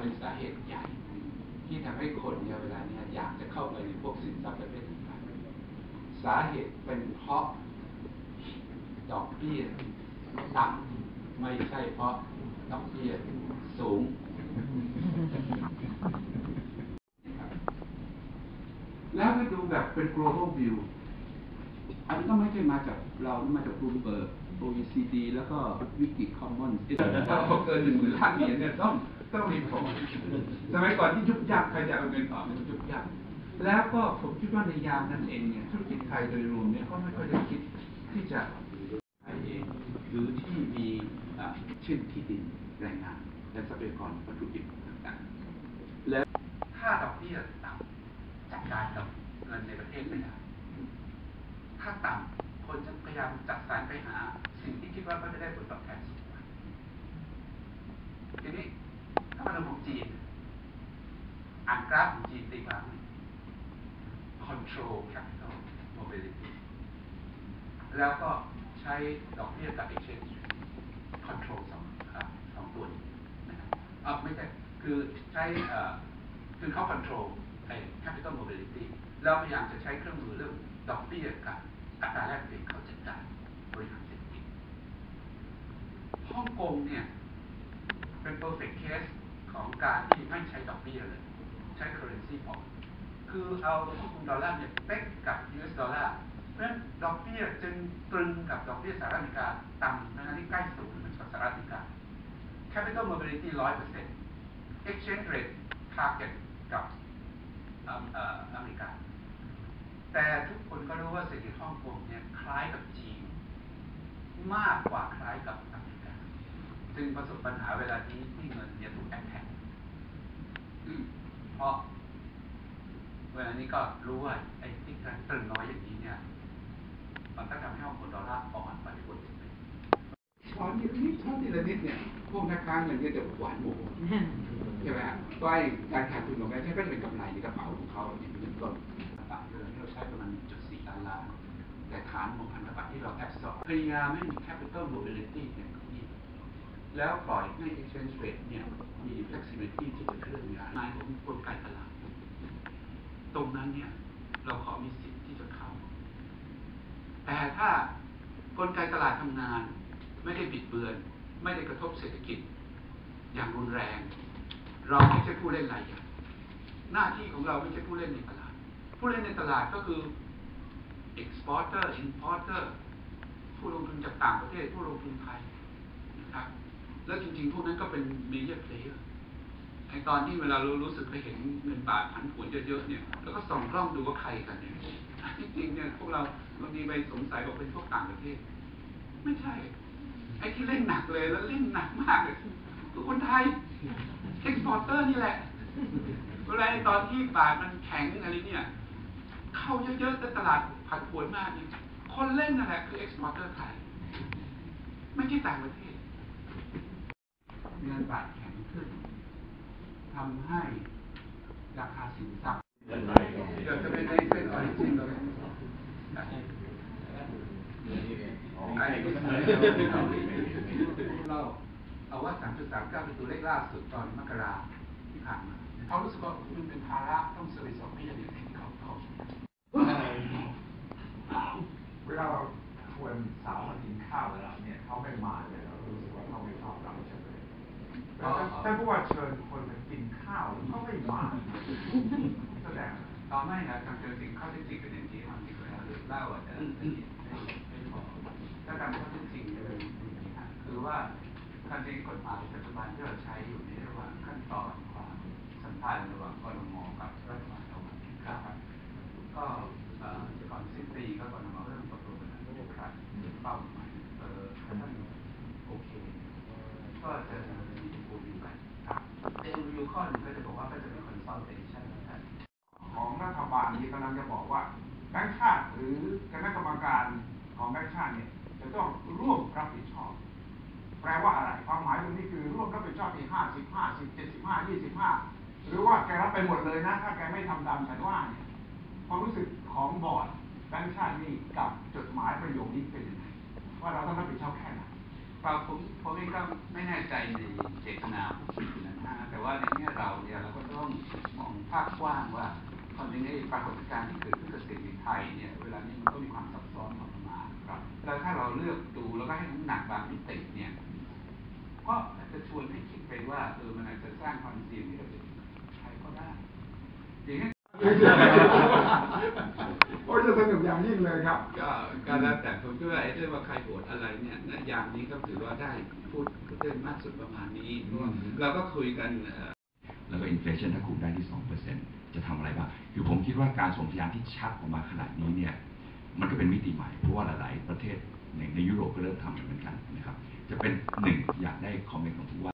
เป็นสาเหตุใหญ่ ที่ทำให้คนเนี่ยเวลาเนี้ยอยากจะเข้าไปในพวกสินทรัพย์ประเภทต่างๆสาเหตุเป็นเพราะดอกเบี้ยต่ำไม่ใช่เพราะดอกเบี้ยสูงนะครับแล้วก็ดูแบบเป็น global view อันนี้ก็ไม่ใช่มาจากเรามาจาก Bloomberg OECD แล้วก็วิกิคอมมอนถ้าพอเกินหนึ่งหมื่นล้านเหรียญเนี่ยต้องต้องรีพอร์ตสมัยก่อนที่ยุบยักใครจะเอาเงินออกมันยุบยักแล้วก็ผมคิดว่าในยามนั้นเองเนี่ยธุรกิจไทยโดยรวมเนี่ยก็ไม่ค่อยได้คิดที่จะไทยเองหรือที่มีเช่นที่ดินแรงงานและทรัพยากรวัตถุดิบต่างๆแล้วถ้าดอกเบี้ยต่ำจัดการกับเงินในประเทศไม่ได้ ถ้าต่ำคนจะพยายามจัดสรรไปหา สิ่งที่คิดว่าเขาจะได้ผลตอบแทนสูงทีนี้ถ้ามาดูของจีน อ่านกราฟของจีนตีกราฟ control capital mobility แล้วก็ใช้ดอกเบี้ยกับ exchange control สองสองตัวนี้นะครับเออไม่ใช่ คือใช้คือเขา control capital mobility แล้วพยายามจะใช้เครื่องมือเรื่อง ดอกเบี้ยกับอัตราแลกเปลี่ยนเขาจัดการบริหารเศรษฐกิจฮ่องกงเนี่ยเป็น perfect case ของการที่ไม่ใช้ดอกเบี้ยเลย ใช้ currency พอคือเอาฮ่องกงดอลลาร์เนี่ยเป๊กกับ US ดอลลาร์เพราะฉะนั้นดอกเบี้ยจึงตรึงกับดอกเบี้ยสหรัฐอเมริกาต่ำนะที่ใกล้ศูนย์เหมือนกับสหรัฐอเมริกา capital mobility ร้อยเปอร์เซ็นต์ exchange rate target กับอเมริกา แต่ทุกคนก็รู้ว่าเศรษฐกิจฮ่องกงเนี่ยคล้ายกับจีน มากกว่าคล้ายกับอเมริกาจึงประสบปัญหาเวลานี้ที่เงินเนี่ยถูกแอคแท็กเพราะเวลานี้ก็รู้ว่าไอ้ที่การตรึงน้อยอย่างนี้เนี่ย มันก็ทำให้ฮ่องกงดอลลาร์อ่อนไปบนสิบช้อนนิดนิดช้อนทีละนิดเนี่ยพวกนักค้าเงินเนี่ยจะหวานโมโหใช่ไหมฮะก็ไอ้การขาดทุนของแบงค์ก็จะเป็นกำไรในกระเป๋าของเขาอย่างนี้เป็นต้น พยายามไม่มี capital mobility เนี่ยนี่แล้วปล่อยให้ exchange rate เนี่ยมี flexibility ที่จะเคลื่อนย้ายนายของกลไกตลาด ตรงนั้นเนี่ย เราขอมีสิทธิ์ที่จะเข้า แต่ถ้ากลไกตลาดทำงาน ไม่ได้บิดเบือน ไม่ได้กระทบเศรษฐกิจ อย่างรุนแรง เราไม่ใช่ผู้เล่นรายใหญ่หน้าที่ของเราไม่ใช่ผู้เล่นในตลาด ผู้เล่นในตลาดก็คือ exporter importer ผู้ลงทุนจากต่างประเทศ ผู้ลงทุนไทยนะครับ แล้วจริงๆ พวกนั้นก็เป็น major player ไอตอนที่เวลาเรารู้สึกไปเห็นเงินบาทผันผวนเยอะๆเนี่ย แล้วก็ส่องกล้องดูว่าใครกันเนี่ยที่จริงเนี่ยพวกเราบางทีไปสงสัยว่าเป็นพวกต่างประเทศ ไม่ใช่ ไอ้ที่เล่นหนักเลยแล้วเล่นหนักมากเลยคือคนไทยเอ็กซ์พอร์เตอร์นี่แหละเวลาไอตอนที่บาทมันแข็งอะไรเนี่ย เข้าเยอะๆแต่ตลาดผันผวนมากเนี่ย คนเล่นนั่นแหละคือเอ็กซ์พอร์เตอร์ไทยไม่ใช่ต่างประเทศเงินบาทแข็งขึ้นทำให้ราคาสินทรัพย์เดี๋ยวจะเป็นในเส้นออริจินเลยเราเอาว่า 3.39 เป็นตัวเลขล่าสุดตอนมกราที่ผ่านมาเขารู้สึกว่ามันเป็นภาระต้องเสริมสองพี่อย่างที่เขาเขา เวลาเราชวนสาวมากินข้าวแล้วเนี่ยเขาไม่มาเนี่ยเรารู้สึกว่าเขาไม่ชอบเราใช่ไหม แต่านผู้ว่าเชิญคนไปกินข้าวเขาไม่มาแสดงตอนไม่นะทางเจอสิ่งข้อเท็จจริงเป็นอย่างที่ทำที่เคยเล่าอะจะไม่ไม่พอถ้าการข้อเท็จจริงเลยคือว่าคันที่กฎหมายปัจจุบันที่เราใช้อยู่ในระหว่างขั้นตอนความสัมพันธ์ระหว่างกรมกับรัฐบาลของครับ ก็เอ่อก่อนสิ้นปีก็กรมเริ่มประกวดนะครับเป้าหมายเออถ้าท่านโอเค ก็จะมีบูมีไปครับ ในรีวิวข้อหนึ่งก็จะบอกว่าก็จะมี consultation นะครับของรัฐบาลนี่กำลังจะบอกว่าแบงค์ชาติหรือคณะกรรมการของแบงค์ชาติเนี่ยจะต้องร่วมรับผิดชอบ แปลว่าอะไรความหมายตรงนี้คือร่วมรับผิดชอบที่ห้าสิบห้าสิบเจ็ดสิบห้ายี่สิบห้าหรือว่าแกรับไปหมดเลยนะ ถ้าแกไม่ทำตามฉันว่าเนี่ยความรู้สึกของบอร์ดแบงค์ชาตินี่กับจดหมายประโยคนี้เป็นยังไงว่าเราต้องรับผิดชอบแค่ไหน เราผมผมเองก็ไม่แน่ใจในเจตนาผู้เขียนะฮะแต่ว่าในแง่เราเนี่ยเราก็ต้องมองภาพกว้างว่าความจริงไอ้ปรากฏการณ์ที่เกิดขึ้นกับเศรษฐกิจไทยเนี่ยเวลานี้มันก็มีความซับซ้อนของมันมาครับแล้วถ้าเราเลือกดูแล้วก็ให้น้ำหนักบางมิติเนี่ยก็อาจจะชวนให้คิดไปว่าเออมันอาจจะสร้างความเสี่ยงให้กับเรษฐกิจไทยก็ได้อย่างนี้ อ้ยจะสนุกอย่างยิ่งเลยครับ ก็ก็แล้วแต่ผมคิดว่าไอ้เรื่องว่าใครโหวตอะไรเนี่ยณอย่างนี้ก็ถือว่าได้พูดเรื่องมากสุดประมาณนี้เพราะว่าเราก็คุยกันเอ่อ แล้วก็อินฟลชันถ้าคุมได้ที่ 2%จะทำอะไรบ้าง คือผมคิดว่าการส่งสัญญาณที่ชัดออกมาขนาดนี้เนี่ย มันก็เป็นมิติใหม่ เพราะว่าหลาย ๆ ประเทศในในยุโรปก็เริ่มทำเหมือนกันนะครับ จะเป็นหนึ่งอยากได้คอมเมนต์ของผู้ว่า